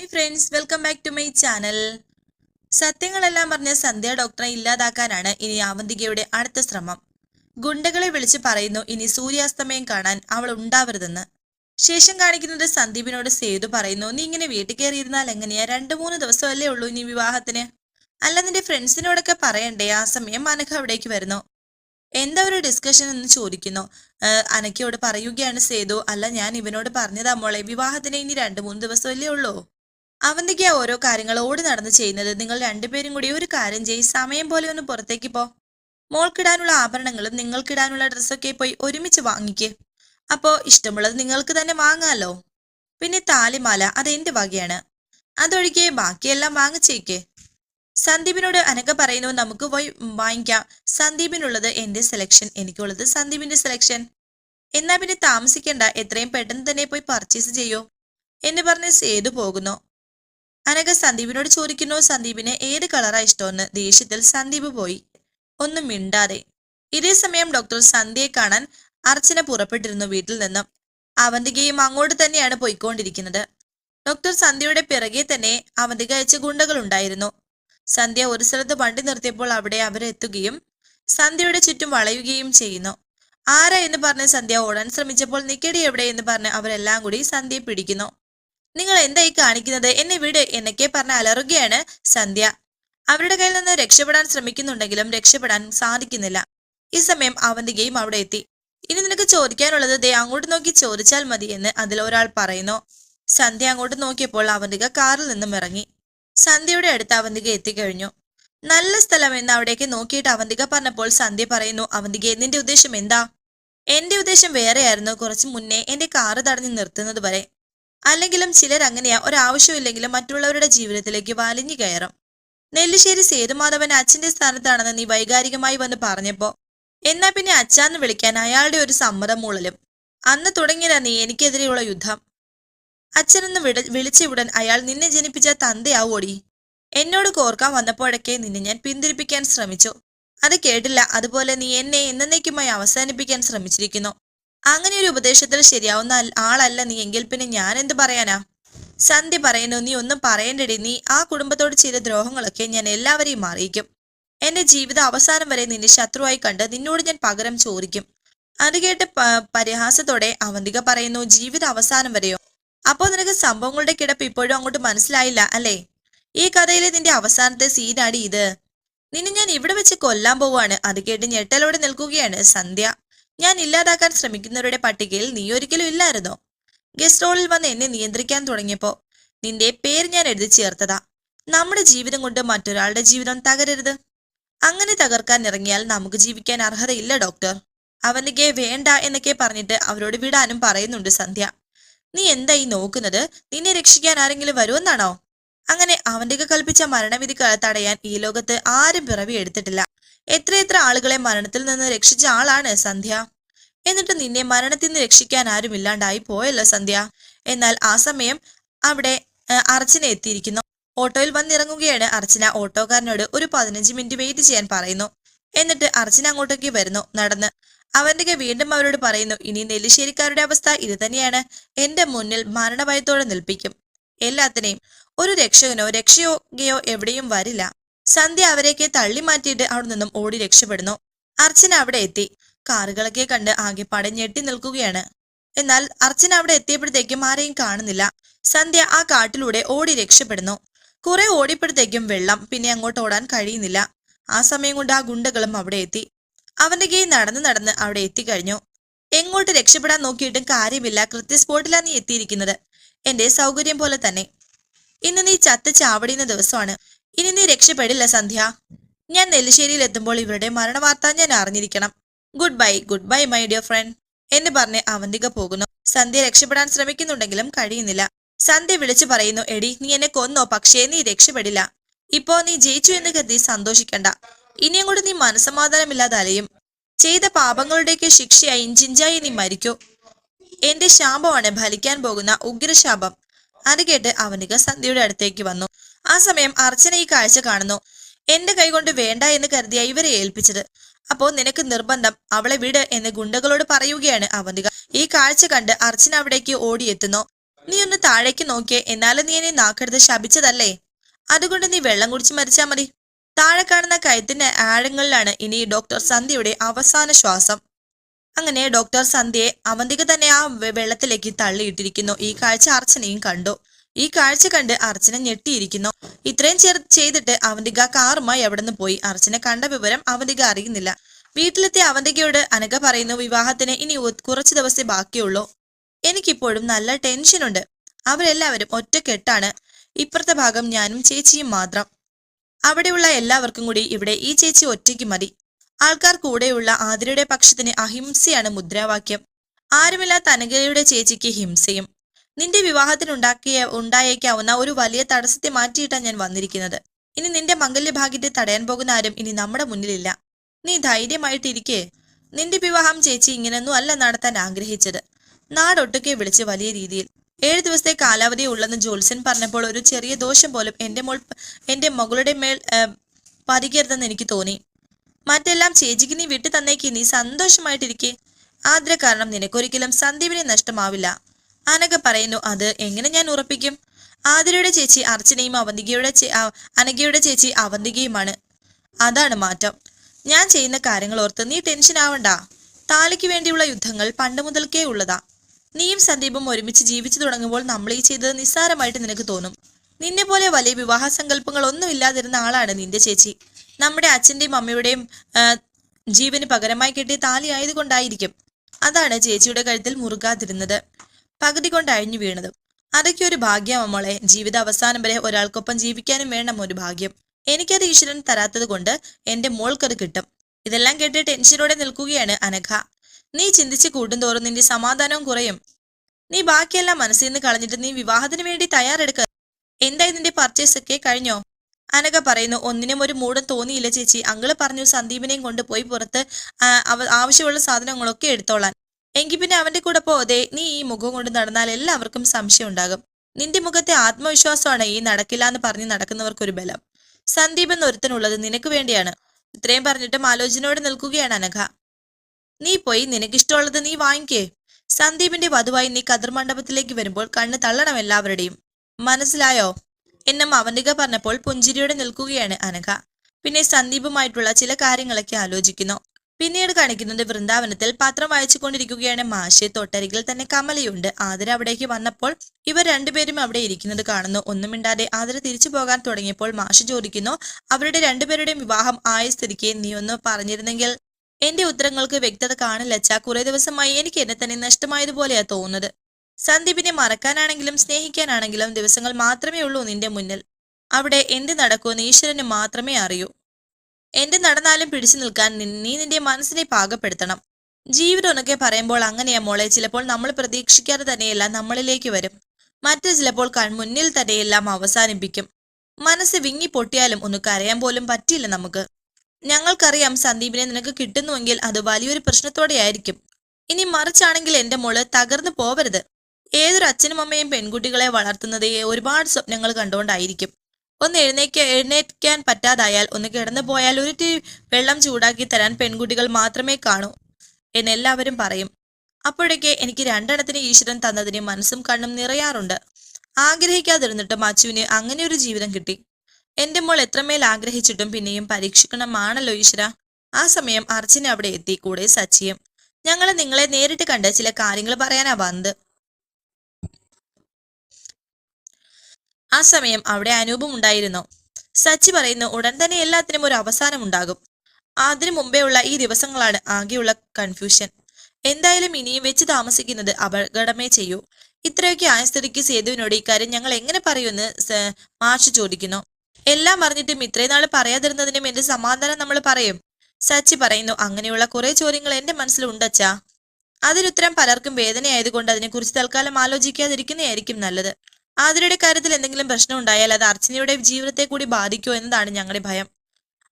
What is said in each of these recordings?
Hi friends welcome back to my channel സത്യങ്ങളെല്ലാം പറഞ്ഞ സന്ധ്യ ഡോക്ടറെ ഇല്ലാതാക്കാനാണ് ഇനി അവന്തികയുടെ അടുത്ത ശ്രമം. ഗുണ്ടകളെ വിളിച്ച് പറയുന്നു ഇനി സൂര്യാസ്തമയം കാണാൻ അവൾ ഉണ്ടാവരുതെന്ന്. ശേഷം കാണിക്കുന്നത് സന്ദീപിനോട് സേതു പറയുന്നു നീ ഇങ്ങനെ വീട്ടിൽ കയറിയിരുന്നാൽ എങ്ങനെയാ? രണ്ടു മൂന്ന് ദിവസമല്ലേ ഉള്ളൂ ഇനി വിവാഹത്തിന്. അല്ല നിന്റെ ഫ്രണ്ട്സിനോടൊക്കെ പറയണ്ടേ? ആ സമയം അനഘ അവിടേക്ക് വരുന്നു. എന്താ ഒരു ഡിസ്കഷൻ എന്ന് ചോദിക്കുന്നു? "ഏഹ്, അനക്കയോട് പറയുകയാണ് സേതു. അല്ല ഞാൻ ഇവനോട് പറഞ്ഞതാ മോളെ വിവാഹത്തിന് ഇനി രണ്ടു മൂന്ന് ദിവസമല്ലേ ഉള്ളൂ. അവന്തിക്ക് ഓരോ കാര്യങ്ങൾ ഓടി നടന്ന് ചെയ്യുന്നത് നിങ്ങൾ രണ്ടുപേരും കൂടി ഒരു കാര്യം ചെയ്യ് സമയം പോലെ ഒന്ന് പുറത്തേക്ക് പോ. മോൾക്കിടാനുള്ള ആഭരണങ്ങളും നിങ്ങൾക്കിടാനുള്ള ഡ്രസ്സൊക്കെ പോയി ഒരുമിച്ച് വാങ്ങിക്ക്. അപ്പോ ഇഷ്ടമുള്ളത് നിങ്ങൾക്ക് തന്നെ വാങ്ങാമല്ലോ പിന്നെ താലിമാല അതെന്റെ വകയാണ്. അതൊഴികെ ബാക്കിയെല്ലാം വാങ്ങിച്ചേക്ക്. സന്ദീപിനോട് അനക്ക പറയുന്നു നമുക്ക് പോയി വാങ്ങിക്കാം. സന്ദീപിനുള്ളത് എന്റെ സെലക്ഷൻ എനിക്കുള്ളത് സന്ദീപിന്റെ സെലക്ഷൻ എന്നാ പിന്നെ താമസിക്കണ്ട. എത്രയും പെട്ടെന്ന് തന്നെ പോയി പർച്ചേസ് ചെയ്യോ. എന്ന് പറഞ്ഞ് സേതു പോകുന്നു. അനഘ സന്ദീപിനോട് ചോദിക്കുന്നു സന്ദീപിന് ഏത് കളറാ ഇഷ്ടമെന്ന്? ദേഷ്യത്തിൽ സന്ദീപ് പോയി. ഒന്നും മിണ്ടാതെ. ഇതേ സമയം ഡോക്ടർ സന്ധ്യയെ കാണാൻ അർച്ചന പുറപ്പെട്ടിരുന്നു വീട്ടിൽ നിന്നും. അവന്തികയും അങ്ങോട്ട് തന്നെയാണ് പോയിക്കൊണ്ടിരിക്കുന്നത്. ഡോക്ടർ സന്ധ്യയുടെ പിറകെ തന്നെ അവന്തിക അയച്ച ഗുണ്ടകൾ ഉണ്ടായിരുന്നു. സന്ധ്യ ഒരു സ്ഥലത്ത് വണ്ടി നിർത്തിയപ്പോൾ അവിടെ അവരെത്തുകയും സന്ധ്യയുടെ ചുറ്റും വളയുകയും ചെയ്യുന്നു. ആരാ? എന്ന് പറഞ്ഞ് സന്ധ്യ ഓടാൻ ശ്രമിച്ചപ്പോൾ നിക്കടി എവിടെ? എന്ന് പറഞ്ഞ് അവരെല്ലാം കൂടി സന്ധ്യയെ പിടിക്കുന്നു. നിങ്ങൾ എന്തായി കാണിക്കുന്നത്? എന്നെ വിട് എന്നൊക്കെ പറഞ്ഞ് അലറുകയാണ് സന്ധ്യ. അവരുടെ കയ്യിൽ നിന്ന് രക്ഷപ്പെടാൻ ശ്രമിക്കുന്നുണ്ടെങ്കിലും രക്ഷപ്പെടാൻ സാധിക്കുന്നില്ല. ഈ സമയം അവന്തികയും അവിടെ എത്തി. ഇനി നിനക്ക് ചോദിക്കാനുള്ളത് ദേ അങ്ങോട്ട് നോക്കി ചോദിച്ചാൽ മതി എന്ന് അതിൽ ഒരാൾ പറയുന്നു. സന്ധ്യ അങ്ങോട്ട് നോക്കിയപ്പോൾ അവന്തിക കാറിൽ നിന്നും ഇറങ്ങി. സന്ധ്യയുടെ അടുത്ത് അവന്തിക എത്തിക്കഴിഞ്ഞു. നല്ല സ്ഥലം എന്ന് അവിടേക്ക് നോക്കിയിട്ട് അവന്തിക പറഞ്ഞപ്പോൾ സന്ധ്യ പറയുന്നു അവന്തിക നിന്റെ ഉദ്ദേശം എന്താ? എന്റെ ഉദ്ദേശം വേറെയായിരുന്നു. കുറച്ച് മുന്നേ എന്റെ കാറ് തടഞ്ഞു നിർത്തുന്നത് വരെ. അല്ലെങ്കിലും ചിലർ അങ്ങനെയാ ഒരാവശ്യമില്ലെങ്കിലും മറ്റുള്ളവരുടെ ജീവിതത്തിലേക്ക് വലിഞ്ഞു കയറും. നെല്ലിശ്ശേരി സേതുമാധവൻ അച്ഛന്റെ സ്ഥാനത്താണെന്ന് നീ വൈകാരികമായി വന്ന് പറഞ്ഞപ്പോ എന്നാ പിന്നെ അച്ഛാന്ന് വിളിക്കാൻ അയാളുടെ ഒരു സമ്മതം മൂളലും. അന്ന് തുടങ്ങിയതാ നീ എനിക്കെതിരെയുള്ള യുദ്ധം. അച്ഛനെന്ന് വിട വിളിച്ച ഉടൻ അയാൾ നിന്നെ ജനിപ്പിച്ച തന്തയാവോടി? എന്നോട് കോർക്കാൻ വന്നപ്പോഴൊക്കെ നിന്നെ ഞാൻ പിന്തിരിപ്പിക്കാൻ ശ്രമിച്ചു. അത് കേട്ടില്ല അതുപോലെ നീ എന്നെ എന്നേക്കുമായി അവസാനിപ്പിക്കാൻ ശ്രമിച്ചിരിക്കുന്നു. അങ്ങനെ ഒരു ഉപദേശത്തിൽ ശരിയാവുന്ന ആളല്ല നീ. എങ്കിൽ പിന്നെ ഞാൻ എന്ത് പറയാനാ? സന്ധ്യ പറയുന്നു നീ ഒന്നും പറയേണ്ടടി. നീ ആ കുടുംബത്തോട് ചെയ്ത ദ്രോഹങ്ങളൊക്കെ ഞാൻ എല്ലാവരെയും അറിയിക്കും. എന്റെ ജീവിതം അവസാനം വരെ നിന്നെ ശത്രുവായി കണ്ട് നിന്നോട് ഞാൻ പകരം ചോദിക്കും. അത് കേട്ട് പരിഹാസത്തോടെ അവന്തിക പറയുന്നു ജീവിതം അവസാനം വരെയോ? അപ്പോൾ നിനക്ക് സംഭവങ്ങളുടെ കിടപ്പ് ഇപ്പോഴും അങ്ങോട്ട് മനസ്സിലായില്ല അല്ലേ? ഈ കഥയിലെ നിന്റെ അവസാനത്തെ സീനാടി ഇത്. നിന്നെ ഞാൻ ഇവിടെ വെച്ച് കൊല്ലാൻ പോവാണ് അത് കേട്ട് ഞെട്ടലോടെ നിൽക്കുകയാണ് സന്ധ്യ. ഞാൻ ഇല്ലാതാക്കാൻ ശ്രമിക്കുന്നവരുടെ പട്ടികയിൽ നീ ഒരിക്കലും ഇല്ലായിരുന്നോ? ഗസ്റ്റ് റോളിൽ വന്ന് എന്നെ നിയന്ത്രിക്കാൻ തുടങ്ങിയപ്പോ നിന്റെ പേര് ഞാൻ എഴുതി ചേർത്തതാ. നമ്മുടെ ജീവിതം കൊണ്ട് മറ്റൊരാളുടെ ജീവിതം തകരരുത്. അങ്ങനെ തകർക്കാൻ ഇറങ്ങിയാൽ നമുക്ക് ജീവിക്കാൻ അർഹതയില്ല ഡോക്ടർ അവനൊക്കെ വേണ്ട എന്നൊക്കെ പറഞ്ഞിട്ട് അവരോട് വിടാനും പറയുന്നുണ്ട് സന്ധ്യ. നീ എന്തായി നോക്കുന്നത്? നിന്നെ രക്ഷിക്കാൻ ആരെങ്കിലും വരുമെന്നാണോ? അങ്ങനെ അവന്റെ കൽപ്പിച്ച മരണവിധി തടയാൻ ഈ ലോകത്ത് ആരും പിറവി എടുത്തിട്ടില്ല. എത്രയെത്ര ആളുകളെ മരണത്തിൽ നിന്ന് രക്ഷിച്ച ആളാണ് സന്ധ്യ? എന്നിട്ട് നിന്നെ മരണത്തിൽ നിന്ന് രക്ഷിക്കാൻ ആരുമില്ലാണ്ടായി പോയല്ലോ സന്ധ്യ. എന്നാൽ ആ സമയം അവിടെ അർച്ചന എത്തിയിരിക്കുന്നു. ഓട്ടോയിൽ വന്നിറങ്ങുകയാണ്. അർച്ചന ഓട്ടോക്കാരനോട് ഒരു പതിനഞ്ച് മിനിറ്റ് വെയിറ്റ് ചെയ്യാൻ പറയുന്നു. എന്നിട്ട് അർച്ചന അങ്ങോട്ടേക്ക് വരുന്നു. നടന്ന് അവന്റെ വീണ്ടും അവരോട് പറയുന്നു ഇനി നെല്ലിശ്ശേരിക്കാരുടെ അവസ്ഥ ഇത് തന്നെയാണ്. എന്റെ മുന്നിൽ മരണഭയത്തോടെ നിൽപ്പിക്കും. എല്ലാത്തിനെയും ഒരു രക്ഷകനോ രക്ഷയോഗയോ എവിടെയും വരില്ല. സന്ധ്യ അവരെയൊക്കെ തള്ളി മാറ്റിയിട്ട് അവിടെ നിന്നും ഓടി രക്ഷപ്പെടുന്നു. അർച്ചന അവിടെ എത്തി. കാറുകളൊക്കെ കണ്ട് ആകെ പടഞ്ഞെട്ടി നിൽക്കുകയാണ്. എന്നാൽ അർച്ചന അവിടെ എത്തിയപ്പോഴത്തേക്കും ആരെയും കാണുന്നില്ല. സന്ധ്യ ആ കാട്ടിലൂടെ ഓടി രക്ഷപ്പെടുന്നു. കുറെ ഓടിയപ്പോഴത്തേക്കും വെള്ളം പിന്നെ അങ്ങോട്ട് ഓടാൻ കഴിയുന്നില്ല. ആ സമയം കൊണ്ട് ആ ഗുണ്ടകളും അവിടെ എത്തി. അവന്റെ കീ നടന്ന് നടന്ന് അവിടെ എത്തിക്കഴിഞ്ഞു. എങ്ങോട്ട് രക്ഷപ്പെടാൻ നോക്കിയിട്ടും കാര്യമില്ല. കൃത്യ സ്പോട്ടിലാണ് നീ എത്തിയിരിക്കുന്നത്. എന്റെ സൗകര്യം പോലെ തന്നെ. ഇന്ന് നീ ചത്ത് ചാവടിയുന്ന ദിവസമാണ്. ഇനി നീ രക്ഷപ്പെടില്ല സന്ധ്യ. ഞാൻ നെല്ലിശ്ശേരിയിൽ എത്തുമ്പോൾ ഇവരുടെ മരണവാർത്ത ഞാൻ അറിഞ്ഞിരിക്കണം. Good bye good bye my dear friend എന്ന് പറഞ്ഞ് അവന്തിക പോകുന്നു. സന്ധ്യ രക്ഷപ്പെടാൻ ശ്രമിക്കുന്നുണ്ടെങ്കിലും കഴിയുന്നില്ല. സന്ധ്യ വിളിച്ചു പറയുന്നു എടി നീ എന്നെ കൊന്നോ? പക്ഷേ നീ രക്ഷപ്പെടില്ല. ഇപ്പോ നീ ജയിച്ചു എന്ന് കരുതി സന്തോഷിക്കണ്ട. ഇനിയും കൂടി നീ മനസമാധാനമില്ലാതെ അലയും. ചെയ്ത പാപങ്ങളുടെയൊക്കെ ശിക്ഷയായി ഇഞ്ചിഞ്ചായി നീ മരിക്കൂ. എന്റെ ശാപമാണ് ഫലിക്കാൻ പോകുന്ന ഉഗ്രശാപം. അത് കേട്ട് അവനിക സന്ധ്യയുടെ അടുത്തേക്ക് വന്നു. ആ സമയം അർച്ചന ഈ കാഴ്ച കാണുന്നു. എന്റെ കൈകൊണ്ട് വേണ്ട എന്ന് കരുതിയ ഇവരെ ഏൽപ്പിച്ചത്. അപ്പോ നിനക്ക് നിർബന്ധം. അവളെ വിട് എന്ന് ഗുണ്ടകളോട് പറയുകയാണ് അവന്തിക ഈ കാഴ്ച കണ്ട് അർച്ചന അവിടേക്ക് ഓടിയെത്തുന്നു. നീ ഒന്ന് താഴേക്ക് നോക്കിയേ. എന്നാലും നീ എന്നെ നാക്കെടുത്ത് ശപിച്ചതല്ലേ? അതുകൊണ്ട് നീ വെള്ളം കുടിച്ച് മരിച്ചാ മതി. താഴെ കാണുന്ന കയത്തിന്റെ ആഴങ്ങളിലാണ് ഇനി ഡോക്ടർ സന്ധ്യയുടെ അവസാന ശ്വാസം. അങ്ങനെ ഡോക്ടർ സന്ധ്യയെ അവന്തിക തന്നെ ആ വെള്ളത്തിലേക്ക് തള്ളിയിട്ടിരിക്കുന്നു. ഈ കാഴ്ച അർച്ചനയും കണ്ടു. ഈ കാഴ്ച കണ്ട് അർച്ചന ഞെട്ടിയിരിക്കുന്നു. ഇത്രയും ചെറു ചെയ്തിട്ട് അവന്തിക കാറുമായി എവിടെ നിന്ന് പോയി? അർച്ചന കണ്ട വിവരം അവന്തിക അറിയുന്നില്ല. വീട്ടിലെത്തിയ അവന്തികയോട് അനഘ പറയുന്നു വിവാഹത്തിന് ഇനി കുറച്ച് ദിവസേ ബാക്കിയുള്ളൂ. എനിക്കിപ്പോഴും നല്ല ടെൻഷനുണ്ട് അവരെല്ലാവരും ഒറ്റക്കെട്ടാണ്. ഇപ്പുറത്തെ ഭാഗം ഞാനും ചേച്ചിയും മാത്രം. അവിടെയുള്ള എല്ലാവർക്കും കൂടി ഇവിടെ ഈ ചേച്ചി ഒറ്റയ്ക്ക് മതി. ആൾക്കാർ കൂടെയുള്ള ആതിരയുടെ പക്ഷത്തിന് അഹിംസയാണ് മുദ്രാവാക്യം. ആരുമില്ലാത്ത തനകയുടെ ചേച്ചിക്ക് ഹിംസയും. നിന്റെ വിവാഹത്തിനുണ്ടാക്കിയ ഉണ്ടായേക്കാവുന്ന ഒരു വലിയ തടസ്സത്തെ മാറ്റിയിട്ടാണ് ഞാൻ വന്നിരിക്കുന്നത്. ഇനി നിന്റെ മംഗല്യഭാഗ്യത്തെ തടയാൻ പോകുന്ന ആരും ഇനി നമ്മുടെ മുന്നിലില്ല. നീ ധൈര്യമായിട്ടിരിക്കേ. നിന്റെ വിവാഹം ചേച്ചി ഇങ്ങനെയൊന്നും അല്ല നടത്താൻ ആഗ്രഹിച്ചത്. നാടൊട്ടുക്കെ വിളിച്ച് വലിയ രീതിയിൽ. ഏഴ് ദിവസത്തെ കാലാവധി ഉള്ളെന്ന് ജോത്സ്യൻ പറഞ്ഞപ്പോൾ ഒരു ചെറിയ ദോഷം പോലും എന്റെ മോൾ എന്റെ മകളുടെ മേൽ പതികരുതെന്ന് എനിക്ക് തോന്നി. മറ്റെല്ലാം ചേച്ചിക്ക് നീ വിട്ടു തന്നേക്ക് നീ സന്തോഷമായിട്ടിരിക്കെ. ആദ്ര കാരണം നിനക്കൊരിക്കലും സന്ദീപിനെ നഷ്ടമാവില്ല. അനഘ പറയുന്നു അത് എങ്ങനെ ഞാൻ ഉറപ്പിക്കും? ആതിരയുടെ ചേച്ചി അർച്ചനയും അവന്തികയുടെ അനഘയുടെ ചേച്ചി അവന്തികയുമാണ്. അതാണ് മാറ്റം. ഞാൻ ചെയ്യുന്ന കാര്യങ്ങൾ ഓർത്ത് നീ ടെൻഷൻ ആവണ്ട. താലിക്ക് വേണ്ടിയുള്ള യുദ്ധങ്ങൾ പണ്ട് മുതൽക്കേ ഉള്ളതാ. നീയും സന്ദീപും ഒരുമിച്ച് ജീവിച്ചു തുടങ്ങുമ്പോൾ നമ്മൾ ഈ ചെയ്തത് നിസ്സാരമായിട്ട് നിനക്ക് തോന്നും. നിന്നെ പോലെ വലിയ വിവാഹ സങ്കല്പങ്ങൾ ഒന്നും ഇല്ലാതിരുന്ന ആളാണ് നിന്റെ ചേച്ചി. നമ്മുടെ അച്ഛന്റെയും അമ്മയുടെയും ജീവന് പകരമായി കിട്ടിയ താലി ആയതുകൊണ്ടായിരിക്കും. അതാണ് ചേച്ചിയുടെ കഴുത്തിൽ മുറുകാതിരുന്നത്. പകുതി കൊണ്ട് അഴിഞ്ഞു വീണതും. അതൊക്കെ ഒരു ഭാഗ്യമാ മോളെ. ജീവിത അവസാനം വരെ ഒരാൾക്കൊപ്പം ജീവിക്കാനും വേണം ഒരു ഭാഗ്യം. എനിക്കത് ഈശ്വരൻ തരാത്തത് കൊണ്ട് എന്റെ മോൾക്കത് കിട്ടും. ഇതെല്ലാം കേട്ട് ടെൻഷനോടെ നിൽക്കുകയാണ് അനഘ. നീ ചിന്തിച്ച് കൂടുന്തോറും നിന്റെ സമാധാനവും കുറയും. നീ ബാക്കിയെല്ലാം മനസ്സിൽ നിന്ന് കളഞ്ഞിട്ട് നീ വിവാഹത്തിന് വേണ്ടി തയ്യാറെടുക്ക. എന്തായി നിന്റെ പർച്ചേസ് ഒക്കെ കഴിഞ്ഞോ? അനഘ പറയുന്നു ഒന്നിനും ഒരു മൂടം തോന്നിയില്ല ചേച്ചി. അങ്കിൾ പറഞ്ഞു സന്ദീപിനെയും കൊണ്ടുപോയി പുറത്ത് ആവശ്യമുള്ള സാധനങ്ങളൊക്കെ എടുത്തോളാൻ. എങ്കിൽ പിന്നെ അവന്റെ കൂടെ പോതെ നീ ഈ മുഖം കൊണ്ട് നടന്നാൽ എല്ലാവർക്കും സംശയം ഉണ്ടാകും. നിന്റെ മുഖത്തെ ആത്മവിശ്വാസമാണ് ഈ നടക്കില്ല എന്ന് പറഞ്ഞ് നടക്കുന്നവർക്കൊരു ബലം. സന്ദീപ് എന്നൊരുത്തനുള്ളത് നിനക്ക് വേണ്ടിയാണ്. ഇത്രയും പറഞ്ഞിട്ടും ആലോചനയോടെ നിൽക്കുകയാണ് അനഘ. നീ പോയി നിനക്കിഷ്ടമുള്ളത് നീ വാങ്ങിക്കേ. സന്ദീപിന്റെ വധുവായി നീ കതിർ മണ്ഡപത്തിലേക്ക് വരുമ്പോൾ കണ്ണ് തള്ളണം എല്ലാവരുടെയും. മനസ്സിലായോ? എന്നും അവന്തിക പറഞ്ഞപ്പോൾ പുഞ്ചിരിയോടെ നിൽക്കുകയാണ് അനഘ. പിന്നെ സന്ദീപുമായിട്ടുള്ള ചില കാര്യങ്ങളൊക്കെ ആലോചിക്കുന്നു. പിന്നീട് കാണിക്കുന്നത് വൃന്ദാവനത്തിൽ പത്രം വായിച്ചുകൊണ്ടിരിക്കുകയാണ് മാഷി. തൊട്ടരികിൽ തന്നെ കമലയുണ്ട്. ആതിര അവിടേക്ക് വന്നപ്പോൾ ഇവർ രണ്ടുപേരും അവിടെ ഇരിക്കുന്നത് കാണുന്നു. ഒന്നും മിണ്ടാതെ ആതിര തിരിച്ചു പോകാൻ തുടങ്ങിയപ്പോൾ മാഷ് ചോദിക്കുന്നു അവരുടെ രണ്ടുപേരുടെയും വിവാഹം ആയ സ്ഥിതിക്ക് നീ ഒന്ന് പറഞ്ഞിരുന്നെങ്കിൽ എന്റെ ഉത്തരങ്ങൾക്ക് വ്യക്തത കാണില്ലച്ച കുറെ ദിവസമായി എനിക്ക് എന്നെ തന്നെ നഷ്ടമായതുപോലെയാ തോന്നുന്നത്. സന്ദീപിനെ മറക്കാനാണെങ്കിലും സ്നേഹിക്കാനാണെങ്കിലും ദിവസങ്ങൾ മാത്രമേ ഉള്ളൂ നിന്റെ മുന്നിൽ. അവിടെ എന്ത് നടക്കുമെന്ന് ഈശ്വരന് മാത്രമേ അറിയൂ. എന്ത് നടന്നാലും പിടിച്ചു നിൽക്കാൻ നി- നിന്റെ മനസ്സിനെ പാകപ്പെടുത്തണം. ജീവിതം എന്നൊക്കെ പറയുമ്പോൾ അങ്ങനെയാ മോളെ. ചിലപ്പോൾ നമ്മൾ പ്രതീക്ഷിക്കാതെ തന്നെയല്ല നമ്മളിലേക്ക് വരും. മറ്റു ചിലപ്പോൾ കൺമുന്നിൽ തന്നെയെല്ലാം അവസാനിപ്പിക്കും. മനസ്സ് വിങ്ങി പൊട്ടിയാലും ഒന്ന് കരയാൻ പോലും പറ്റിയില്ല നമുക്ക്. ഞങ്ങൾക്കറിയാം സന്ദീപിനെ നിനക്ക് കിട്ടുന്നുവെങ്കിൽ അത് വലിയൊരു പ്രശ്നത്തോടെയായിരിക്കും. ഇനി മറിച്ചാണെങ്കിൽ എന്റെ മോൾ തകർന്നു പോവരുത്. ഏതൊരു അച്ഛനും അമ്മയും പെൺകുട്ടികളെ വളർത്തുന്നത് ഒരുപാട് സ്വപ്നങ്ങൾ കണ്ടുകൊണ്ടായിരിക്കും. ഒന്ന് എഴുന്നേക്ക എഴുന്നേൽക്കാൻ പറ്റാതായാൽ ഒന്ന് കിടന്നു പോയാൽ ഒരു ടീ വെള്ളം ചൂടാക്കി തരാൻ പെൺകുട്ടികൾ മാത്രമേ കാണൂ എന്നെല്ലാവരും പറയും. അപ്പോഴൊക്കെ എനിക്ക് രണ്ടെണ്ണത്തിന് ഈശ്വരൻ തന്നതിന് മനസ്സും കണ്ണും നിറയാറുണ്ട്. ആഗ്രഹിക്കാതിരുന്നിട്ടും അച്ചുവിന് അങ്ങനെ ഒരു ജീവിതം കിട്ടി. എന്റെ മോൾ എത്രമേൽ ആഗ്രഹിച്ചിട്ടും പിന്നെയും പരീക്ഷിക്കണമാണല്ലോ ഈശ്വര. ആ സമയം അർച്ചന അവിടെ എത്തി. കൂടെ സച്ചിയും. ഞങ്ങൾ നിങ്ങളെ നേരിട്ട് കണ്ട് ചില കാര്യങ്ങൾ പറയാനാ വന്നത്. ആ സമയം അവിടെ അനൂപും ഉണ്ടായിരുന്നു. സച്ചി പറയുന്നു ഉടൻ തന്നെ എല്ലാത്തിനും ഒരു അവസാനം ഉണ്ടാകും. അതിനു മുമ്പേ ഉള്ള ഈ ദിവസങ്ങളാണ് ആകെയുള്ള കൺഫ്യൂഷൻ എന്തായാലും ഇനിയും വെച്ച് താമസിക്കുന്നത് അപകടമേ ചെയ്യൂ. ഇത്രയൊക്കെ ആയ സ്ഥിതിക്ക് സേതുവിനോട് ഇക്കാര്യം ഞങ്ങൾ എങ്ങനെ പറയുമെന്ന് മാഷ് ചോദിക്കുന്നു. എല്ലാം അറിഞ്ഞിട്ടും ഇത്രയും നാൾ പറയാതിരുന്നതിനും എന്റെ സമാധാനം നമ്മൾ പറയും? സച്ചി പറയുന്നു അങ്ങനെയുള്ള കുറെ ചോദ്യങ്ങൾ എന്റെ മനസ്സിലുണ്ടച്ചാ. അതിനുത്തരം പലർക്കും വേദനയായതുകൊണ്ട് അതിനെക്കുറിച്ച് തൽക്കാലം ആലോചിക്കാതിരിക്കുന്നതായിരിക്കും നല്ലത്. ആതിരയുടെ കാര്യത്തിൽ എന്തെങ്കിലും പ്രശ്നം ഉണ്ടായാൽ അത് അർച്ചനയുടെ ജീവിതത്തെ കൂടി ബാധിക്കുമോ എന്നതാണ് ഞങ്ങളുടെ ഭയം.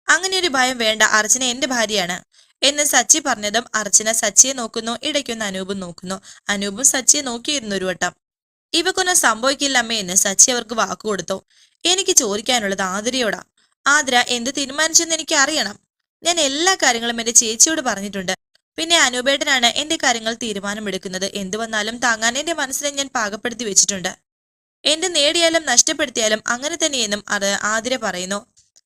അങ്ങനെ ഒരു ഭയം വേണ്ട. അർച്ചന എന്റെ ഭാര്യയാണ്. എന്ന് സച്ചി പറഞ്ഞതും അർച്ചന സച്ചിയെ നോക്കുന്നു. ഇടയ്ക്കൊന്ന് അനൂപും നോക്കുന്നു. അനൂപും സച്ചിയെ നോക്കിയിരുന്നു ഒരു വട്ടം. ഇവക്കൊന്നും സംഭവിക്കില്ല അമ്മേ എന്ന് സച്ചി അവർക്ക് വാക്കു കൊടുത്തു. എനിക്ക് ചോദിക്കാനുള്ളത് ആതിരയോടാ. ആതിര എന്ത് തീരുമാനിച്ചെന്ന് എനിക്ക് അറിയണം. ഞാൻ എല്ലാ കാര്യങ്ങളും എന്റെ ചേച്ചിയോട് പറഞ്ഞിട്ടുണ്ട്. പിന്നെ അനൂപേട്ടനാണ് എന്റെ കാര്യങ്ങൾ തീരുമാനമെടുക്കുന്നത്. എന്തു വന്നാലും താങ്ങാൻ എന്റെ മനസ്സിനെ ഞാൻ പാകപ്പെടുത്തി വെച്ചിട്ടുണ്ട്. എന്റെ നേടിയാലും നഷ്ടപ്പെടുത്തിയാലും അങ്ങനെ തന്നെയെന്നും അത് ആതിര പറയുന്നു.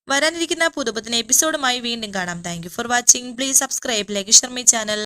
വരാനിരിക്കുന്ന പുതുപുത്തൻ എപ്പിസോഡുമായി വീണ്ടും കാണാം. Thank for watching please subscribe like Sharmi channel